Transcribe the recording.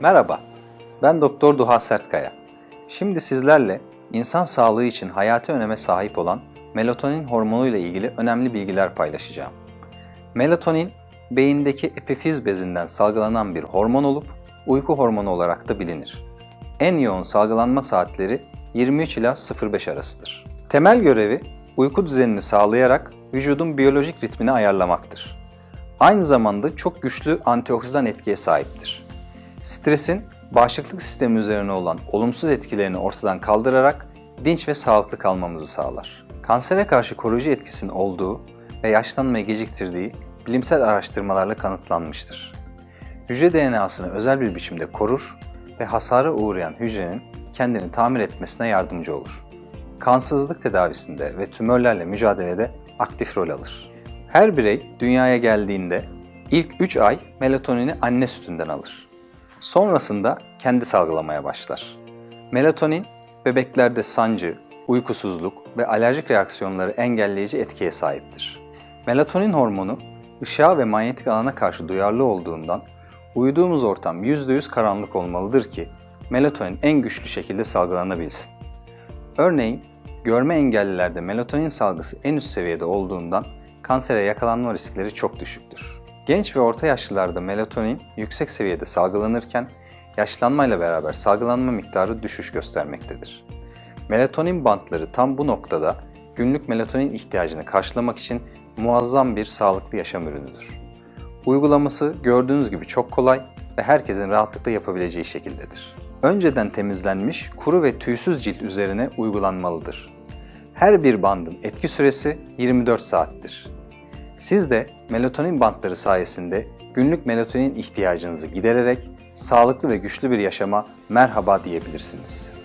Merhaba, ben Doktor Duha Sertkaya. Şimdi sizlerle insan sağlığı için hayati öneme sahip olan melatonin hormonu ile ilgili önemli bilgiler paylaşacağım. Melatonin, beyindeki epifiz bezinden salgılanan bir hormon olup uyku hormonu olarak da bilinir. En yoğun salgılanma saatleri 23 ila 05 arasıdır. Temel görevi uyku düzenini sağlayarak vücudun biyolojik ritmini ayarlamaktır. Aynı zamanda çok güçlü antioksidan etkiye sahiptir. Stresin bağışıklık sistemi üzerine olan olumsuz etkilerini ortadan kaldırarak dinç ve sağlıklı kalmamızı sağlar. Kansere karşı koruyucu etkisinin olduğu ve yaşlanmayı geciktirdiği bilimsel araştırmalarla kanıtlanmıştır. Hücre DNA'sını özel bir biçimde korur ve hasara uğrayan hücrenin kendini tamir etmesine yardımcı olur. Kansızlık tedavisinde ve tümörlerle mücadelede aktif rol alır. Her birey dünyaya geldiğinde ilk 3 ay melatonini anne sütünden alır. Sonrasında kendi salgılamaya başlar. Melatonin, bebeklerde sancı, uykusuzluk ve alerjik reaksiyonları engelleyici etkiye sahiptir. Melatonin hormonu, ışığa ve manyetik alana karşı duyarlı olduğundan uyuduğumuz ortam %100 karanlık olmalıdır ki melatonin en güçlü şekilde salgılanabilsin. Örneğin, görme engellilerde melatonin salgısı en üst seviyede olduğundan kansere yakalanma riskleri çok düşüktür. Genç ve orta yaşlılarda melatonin yüksek seviyede salgılanırken yaşlanmayla beraber salgılanma miktarı düşüş göstermektedir. Melatonin bantları tam bu noktada günlük melatonin ihtiyacını karşılamak için muazzam bir sağlıklı yaşam ürünüdür. Uygulaması gördüğünüz gibi çok kolay ve herkesin rahatlıkla yapabileceği şekildedir. Önceden temizlenmiş kuru ve tüysüz cilt üzerine uygulanmalıdır. Her bir bandın etki süresi 24 saattir. Siz de melatonin bantları sayesinde günlük melatonin ihtiyacınızı gidererek sağlıklı ve güçlü bir yaşama merhaba diyebilirsiniz.